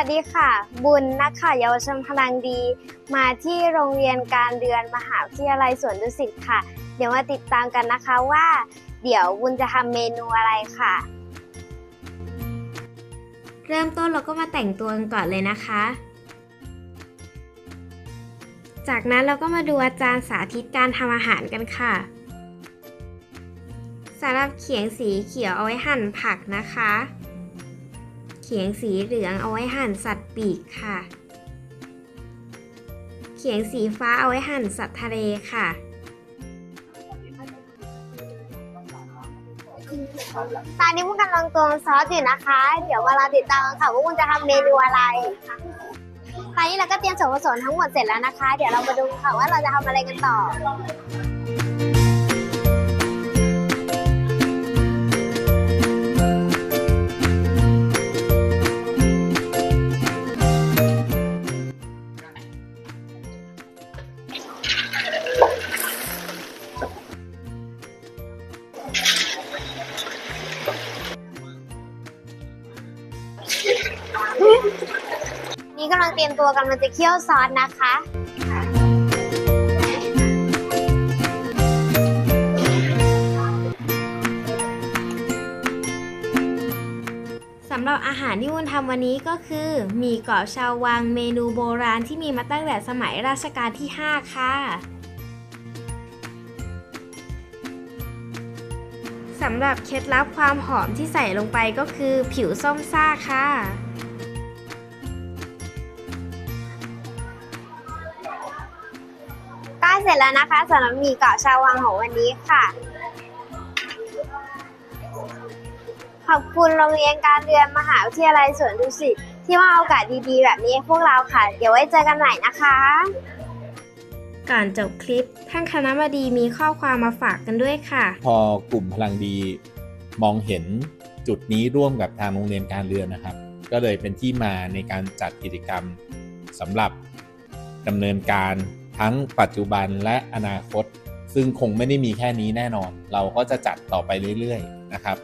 สวัสดีค่ะ บุญนักข่าวเยาวชนพลังดี มาที่โรงเรียนการเรือนมหาวิทยาลัยสวนดุสิตค่ะ เดี๋ยวมาติดตามกันนะคะว่า เดี๋ยวบุญจะทำเมนูอะไรค่ะ เริ่มต้นเราก็มาแต่งตัวกันก่อนเลยนะคะ จากนั้นเราก็มาดูอาจารย์สาธิตการทำอาหารกันค่ะสำหรับเขียงสีเขียวเอาไว้หั่นผักนะคะ ขียงสีเหลืองเอาไว้หั่นสัตว์ปีกค่ะ เขียงสีฟ้าเอาไว้หั่นสัตว์ทะเลค่ะ ตอนนี้พวกกำลังตวงซอสอยู่นะคะ เดี๋ยวมาเราติดตามกันค่ะว่าคุณจะทำเมนูอะไร ตอนนี้เราก็เตรียมส่วนผสมทั้งหมดเสร็จแล้วนะคะ เดี๋ยวเรามาดูค่ะว่าเราจะทำอะไรกันต่อ นี่กำลังเตรียมตัวกำลังจะเคี่ยวซอสนะคะ สำหรับอาหารที่วุ้นทำวันนี้ก็คือหมี่เกาะชาววังเมนูโบราณที่มีมาตั้งแต่สมัยรัชกาลที่ 5 ค่ะสำหรับเคล็ดลับความหอมที่ใส่ลงไปก็คือผิวส้มซ่าค่ะ เสร็จแล้วนะคะสำหรับหมี่เกาะชาววังของวันนี้ค่ะ ขอบคุณโรงเรียนการเรียนมหาวิทยาลัยสวนดุสิตที่มาเอาโอกาสดีๆ แบบนี้ให้พวกเราค่ะ เดี๋ยวไว้เจอกันใหม่นะคะ ก่อนจบคลิป ท่านคณะบดีมีข้อความมาฝากกันด้วยค่ะ พอกลุ่มพลังดีมองเห็นจุดนี้ร่วมกับทางโรงเรียนการเรือนนะครับ ก็เลยเป็นที่มาในการจัดกิจกรรมสำหรับดำเนินการ ทั้งปัจจุบันและอนาคต ซึ่งคงไม่ได้มีแค่นี้แน่นอน เราก็จะจัดต่อไปเรื่อยๆนะครับ